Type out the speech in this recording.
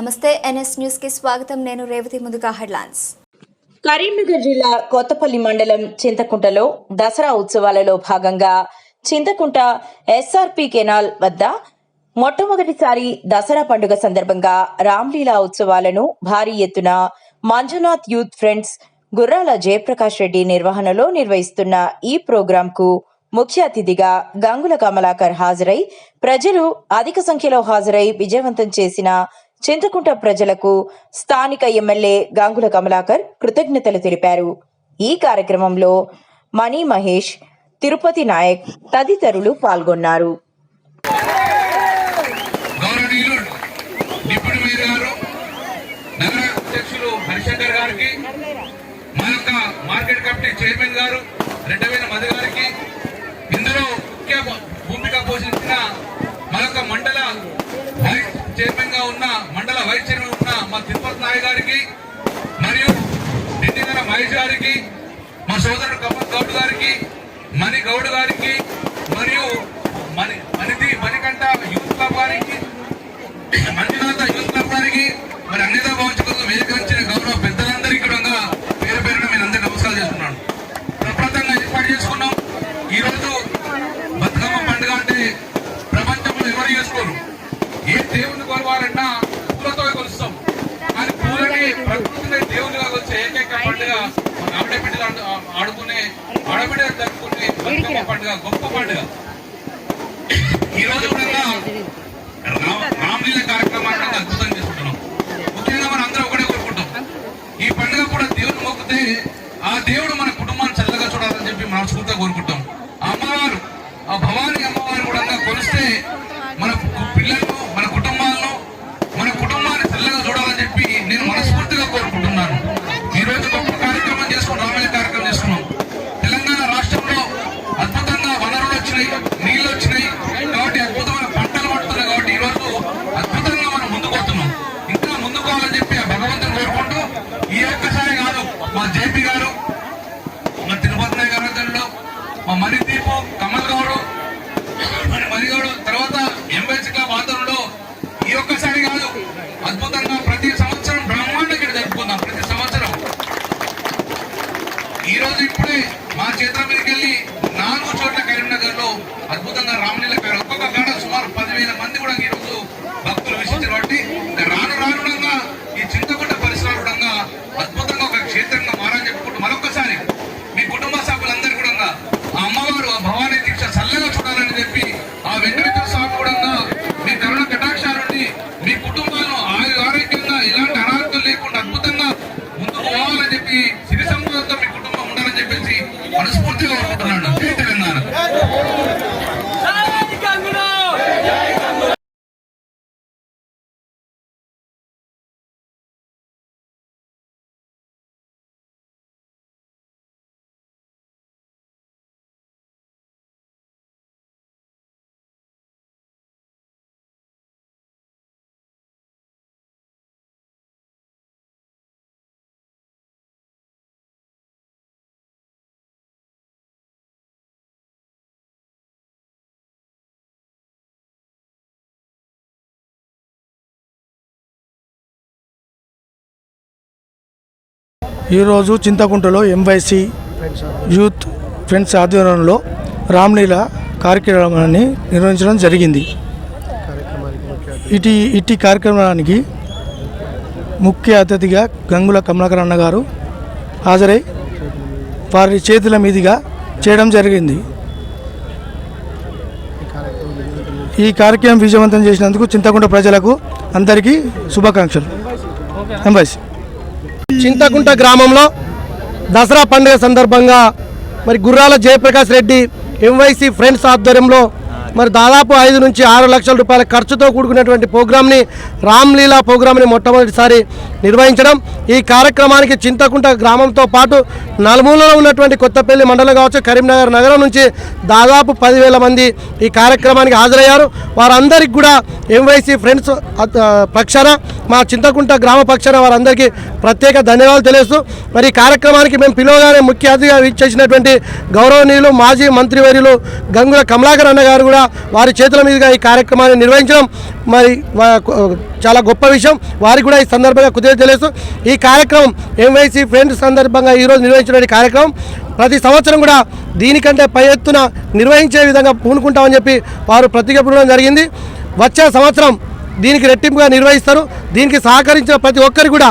నమస్తే ఎన్ఎస్ న్యూస్కి స్వాగతం. నేను రేవతి ముందుగా హెడ్లైన్స్. కరీంనగర్ జిల్లా కొత్తపల్లి మండలం చింతకుంటలో దసరా ఉత్సవాలలో భాగంగా చింతకుంట ఎస్ఆర్పి కెనాల్ వద్ద మొట్టమొదటిసారి దసరా పండుగ సందర్భంగా రామ్లీలా ఉత్సవాలను భారీ ఎత్తున మంజునాథ్ యూత్ ఫ్రెండ్స్ గుర్రాల జయప్రకాష్ రెడ్డి నిర్వహణలో నిర్వహిస్తున్న ఈ ప్రోగ్రాంకు ముఖ్య అతిథిగా గంగుల కమలాకర్ హాజరై ప్రజలు అధిక సంఖ్యలో హాజరై విజయవంతం చేసిన చింతకుంట ప్రజలకు స్థానిక ఎమ్మెల్యే గాంగుల కమలాకర్ కృతజ్ఞతలు తెలిపారు. ఈ కార్యక్రమంలో మణి మహేష్ తిరుపతి నాయక్ తదితరులు పాల్గొన్నారు. గౌరవనీయులు మార్కెట్ కమిటీ చైర్మన్ గారు రెడ్డవేల మధు గారికి ఇందులో ముఖ్య భూమిక పోషించిన మా యొక్క మండల వైస్ చైర్మన్గా ఉన్న మండల వైస్ చైర్మన్ ఉన్న మా తిరుపతి నాయక్ గారికి మరియు నిండిగల మహేష్ గారికి మా సోదరుడు కమల్ గౌడ్ గారికి మణి గౌడ్ గారికి మరియు మణి మణిది మణికంఠ యూత్ క్లబ్ గారికి మంజునాథ యూత్ క్లబ్ గారికి మరి అన్నిదా భావించుకుంటూ వేదికరించిన గౌరవ పెద్దలందరికీ కూడా పేరు పేరున మీరు అందరికీ నమస్కారం చేస్తున్నాను. ప్రప్రతంగా ఏర్పాటు చేసుకున్నాం. ఈ రోజు బతుకమ్మ పండుగ అంటే ప్రపంచంలో ఎవరు చేసుకోరు? ఏ దేవుని కొలవాలన్నా పూలతో కొలుస్తాం. కానీ పూలని ప్రకృతిని దేవునిగా కొలిచే ఏకైక పండుగ ఆడబిడ్డలు జరుపుకునే బతుకమ్మ పండుగ గొప్ప పండుగ. ఈ రోజు కూడా రామలీల కార్యక్రమాన్ని ఈ రోజు ఇప్పుడే మా చేతుల మీదకి వెళ్ళి నాలుగు చోట్ల కరీంనగర్లో అద్భుతంగా రామలీల పేరు ఒక్కొక్క కాడ సుమారు పదివేల మంది కూడా మనస్ఫూర్తిగా కోరుకుంటున్నాను జై తెలంగాణ ఈరోజు చింతకుంటలో ఎంవైసి యూత్ ఫ్రెండ్స్ ఆధ్వర్యంలో రామ్లీల కార్యక్రమాన్ని నిర్వహించడం జరిగింది. ఇటీ ఇటీ కార్యక్రమానికి ముఖ్య అతిథిగా గంగుల కమలాకర్ అన్న గారు హాజరై వారి చేతుల మీదుగా చేయడం జరిగింది. ఈ కార్యక్రమం విజయవంతం చేసినందుకు చింతకుంట ప్రజలకు అందరికీ శుభాకాంక్షలు. ఎంబైసీ చింతకుంట గ్రామంలో దసరా పండుగ సందర్భంగా మరి గుర్రాల జయప్రకాష్ రెడ్డి ఎంవైసీ ఫ్రెండ్స్ ఆధ్వర్యంలో మరి దాదాపు ఐదు నుంచి ఆరు లక్షల రూపాయల ఖర్చుతో కూడుకున్నటువంటి ప్రోగ్రామ్ని రామ్లీలా ప్రోగ్రామ్ని మొట్టమొదటిసారి నిర్వహించడం. ఈ కార్యక్రమానికి చింతకుంట గ్రామంతో పాటు నలుమూలలో ఉన్నటువంటి కొత్తపల్లి మండలం కావచ్చు కరీంనగర్ నగరం నుంచి దాదాపు పదివేల మంది ఈ కార్యక్రమానికి హాజరయ్యారు. వారందరికీ కూడా ఎంవైసీ ఫ్రెండ్స్ పక్షాన మా చింతకుంట గ్రామ పక్షాన వారందరికీ ప్రత్యేక ధన్యవాదాలు తెలుస్తూ మరి ఈ కార్యక్రమానికి మేము పిలువగానే ముఖ్య అతిథిగా చేసినటువంటి గౌరవనీయులు మాజీ మంత్రివర్యులు గంగుల కమలాకర్ అన్న గారు కూడా సందర్భంగా వారి చేతుల మీదుగా ఈ కార్యక్రమాన్ని నిర్వహించడం మరి చాలా గొప్ప విషయం. వారికి కూడా ఈ సందర్భంగా కుదిరే ఈ కార్యక్రమం ఎంవైసీ ఫ్రెండ్స్ సందర్భంగా ఈరోజు నిర్వహించిన కార్యక్రమం ప్రతి సంవత్సరం కూడా దీనికంటే పై ఎత్తున నిర్వహించే విధంగా పూనుకుంటామని చెప్పి వారు ప్రతిజ్ఞ పూనడం జరిగింది. వచ్చే సంవత్సరం దీనికి రెట్టింపుగా నిర్వహిస్తారు. దీనికి సహకరించిన ప్రతి ఒక్కరు కూడా